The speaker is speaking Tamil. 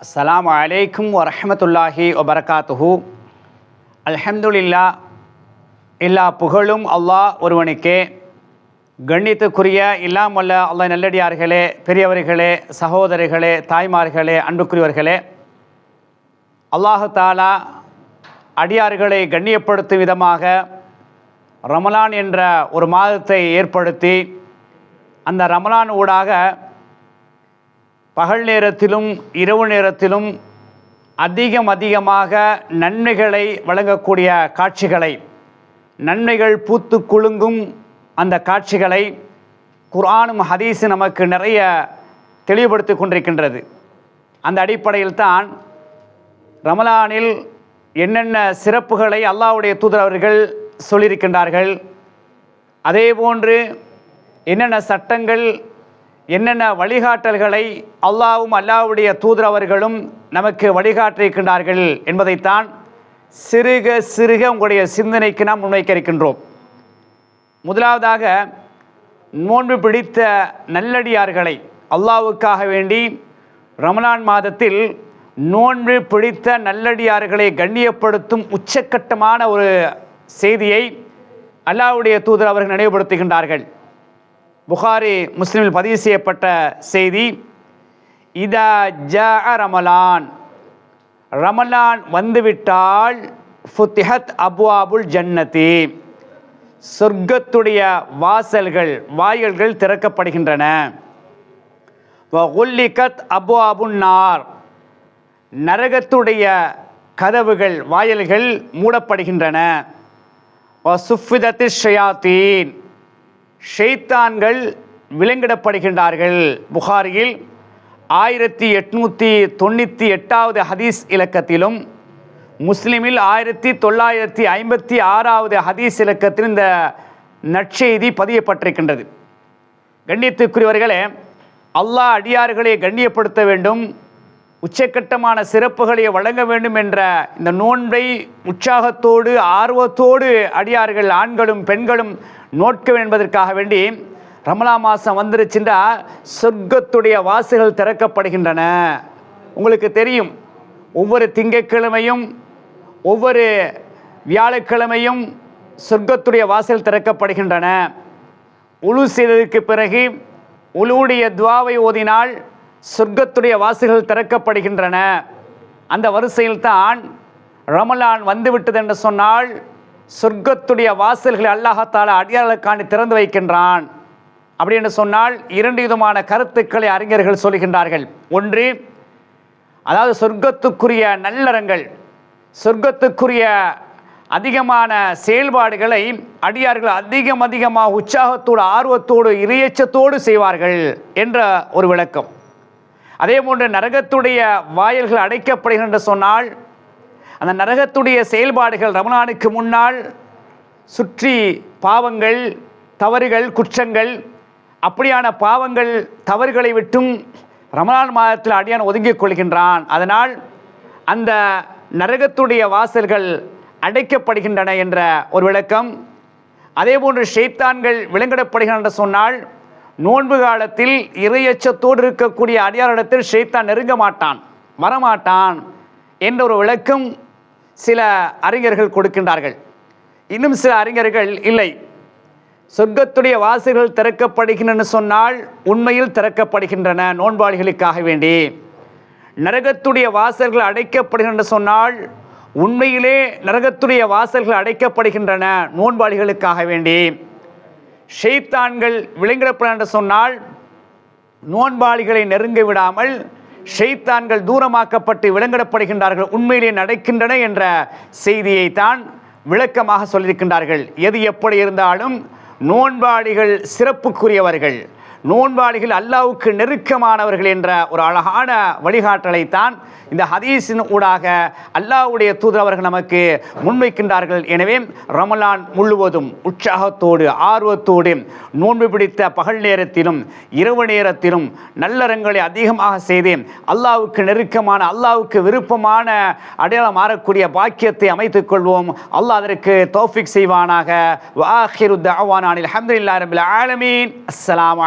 அஸ்லாம் அலைக்கும் வரஹமத்துல்லாஹி வபரகாத்துஹூ அல்ஹம்துல்லா எல்லா புகழும் அல்லாஹ் ஒருவனுக்கே. கண்ணியத்துக்குரிய இல்லாமல்ல அல்லா நல்லடியார்களே பெரியவர்களே சகோதரிகளே தாய்மார்களே அன்புக்குரியவர்களே. அல்லாஹு தாலா அடியார்களை கண்ணியப்படுத்தும் விதமாக ரமலான் என்ற ஒரு மாதத்தை ஏற்படுத்தி அந்த ரமலான் ஊடாக பகல் நேரத்திலும் இரவு நேரத்திலும் அதிகம் அதிகமாக நன்மைகளை வழங்கக்கூடிய காட்சிகளை நன்மைகள் பூத்து குலுங்கும் அந்த காட்சிகளை குரானும் ஹதீஸும் நமக்கு நிறைய தெளிவுபடுத்தி கொண்டிருக்கின்றது. அந்த அடிப்படையில் தான் ரமலானில் என்னென்ன சிறப்புகளை அல்லாவுடைய தூதர் அவர்கள் சொல்லியிருக்கின்றார்கள் அதே போன்று என்னென்ன சட்டங்கள் என்னென்ன வழிகாட்டல்களை அல்லாவும் அல்லாவுடைய தூதரவர்களும் நமக்கு வழிகாட்டியிருக்கின்றார்கள் என்பதைத்தான் சிறுக சிறுக உங்களுடைய சிந்தனைக்கு நாம் முன்வைக்க இருக்கின்றோம் முதலாவதாக நோன்பு பிடித்த நல்லடியார்களை அல்லாவுக்காக வேண்டி ரமலான் மாதத்தில் நோன்பு பிடித்த நல்லடியார்களை கண்ணியப்படுத்தும் உச்சக்கட்டமான ஒரு செய்தியை அல்லாவுடைய தூதர் அவர்கள் நினைவுபடுத்துகின்றார்கள். புகாரி முஸ்லீமில் பதிவு செய்யப்பட்ட செய்தி இதா ஜ ரமலான். ரமலான் வந்துவிட்டால் ஃபுத்திஹத் அபுவாபுல் ஜன்னதி. சொர்க்கத்துடைய வாசல்கள் வாயில்கள் திறக்கப்படுகின்றன. ஒல்லிகத் அபு அபுன் நார். நரகத்துடைய கதவுகள் வாயில்கள் மூடப்படுகின்றன. சுஃபிதத்து ஷயாத்தீன். ஷெய்தான்கள் விலங்கிடப்படுகின்றார்கள். புகாரியில் ஆயிரத்தி எட்நூற்றி தொண்ணூற்றி எட்டாவது ஹதீஸ் இலக்கத்திலும் முஸ்லிமில் ஆயிரத்தி தொள்ளாயிரத்தி ஐம்பத்தி ஆறாவது ஹதீஸ் இலக்கத்தில் இந்த நற்செய்தி பதியப்பட்டிருக்கின்றது. கண்ணியத்துக்குரியவர்களே அல்லாஹ் அடியார்களை கண்ணியப்படுத்த வேண்டும். உச்சக்கட்டமான சிறப்புகளை வழங்க வேண்டும் என்ற இந்த நோன்பை உற்சாகத்தோடு ஆர்வத்தோடு அடியார்கள் ஆண்களும் பெண்களும் நோட்க என்பதற்காக வேண்டி ரமலா மாதம் வந்துருச்சுண்டா சொர்க்கத்துடைய வாசல்கள் திறக்கப்படுகின்றன. உங்களுக்கு தெரியும் ஒவ்வொரு திங்கட்கிழமையும் ஒவ்வொரு வியாழக்கிழமையும் சொர்க்கத்துடைய வாசல் திறக்கப்படுகின்றன. உழு செய்ததற்கு பிறகு உளுடைய துவாவை ஓதினால் சொர்க்கத்துடைய வாசுகள் திறக்கப்படுகின்றன. அந்த வரிசையில் தான் ரமலான் வந்துவிட்டது என்று சொன்னால் சொர்க்கத்துடைய வாசல்களை அல்லாஹத்தால் அடியாளக்காண்டி திறந்து வைக்கின்றான். அப்படி என்று சொன்னால் இரண்டு விதமான கருத்துக்களை அறிஞர்கள் சொல்கின்றார்கள். ஒன்று அதாவது சொர்க்கத்துக்குரிய நல்லறங்கள் சொர்க்கத்துக்குரிய அதிகமான செயல்பாடுகளை அடியார்கள் அதிகம் அதிகமாக உற்சாகத்தோடு ஆர்வத்தோடு இறையச்சத்தோடு செய்வார்கள் என்ற ஒரு விளக்கம். அதே போன்று நரகத்துடைய வாயில்கள் அடைக்கப்படுகின்ற சொன்னால் அந்த நரகத்துடைய செயல்பாடுகள் ரமணானுக்கு முன்னால் சுற்றி பாவங்கள் தவறுகள் குற்றங்கள் அப்படியான பாவங்கள் தவறுகளை விட்டும் ரமணான் மாதத்தில் அடியான் ஒதுங்கிக் கொள்கின்றான். அதனால் அந்த நரகத்துடைய வாசல்கள் அடைக்கப்படுகின்றன என்ற ஒரு விளக்கம். அதே போன்று ஷெய்தான்கள் விலங்கிடப்படுகின்றன சொன்னால் நோன்பு காலத்தில் இறையச்சத்தோடு இருக்கக்கூடிய அடியாரிடத்தில் ஷெய்தான் நெருங்க மாட்டான் வரமாட்டான் என்ற ஒரு விளக்கம் சில அறிஞர்கள் கொடுக்கின்றார்கள். இன்னும் சில அறிஞர்கள் இல்லை. சொர்க்கத்துடைய வாசல்கள் திறக்கப்படுகின்றன சொன்னால் உண்மையில் திறக்கப்படுகின்றன நோன்பாளிகளுக்காக வேண்டி. நரகத்துடைய வாசல்கள் அடைக்கப்படுகின்றன சொன்னால் உண்மையிலே நரகத்துடைய வாசல்கள் அடைக்கப்படுகின்றன நோன்பாளிகளுக்காக வேண்டி. ஷெய்தான்கள் என்று சொன்னால் நோன்பாளிகளை நெருங்க விடாமல் ஷெய்தான்கள் தூரமாக்கப்பட்டு விளங்கிடப்படுகின்றார்கள் உண்மையிலே நடக்கின்றன என்ற செய்தியை தான் விளக்கமாக சொல்லியிருக்கின்றார்கள். எது எப்படி இருந்தாலும் நோன்பாளிகள் சிறப்புக்குரியவர்கள். நோன்பாளிகள் அல்லாவுக்கு நெருக்கமானவர்கள் என்ற ஒரு அழகான வழிகாட்டலைத்தான் இந்த ஹதீஸின் ஊடாக அல்லாவுடைய தூதர் அவர்கள் நமக்கு முன்வைக்கின்றார்கள். எனவே ரமலான் முழுவதும் உற்சாகத்தோடு ஆர்வத்தோடு நோன்பு பிடித்த பகல் நேரத்திலும் இரவு நேரத்திலும் நல்லறங்களை அதிகமாக செய்து அல்லாவுக்கு நெருக்கமான அல்லாவுக்கு விருப்பமான அடையாளம் மாறக்கூடிய பாக்கியத்தை அமைத்துக் கொள்வோம். அல்லாஹ் அதற்கு தௌஃபிக் செய்வானாக. வாஹிரு தவானானில் அஹமதுல்லா ரபில் ஆலமீன். அஸ்ஸலாமு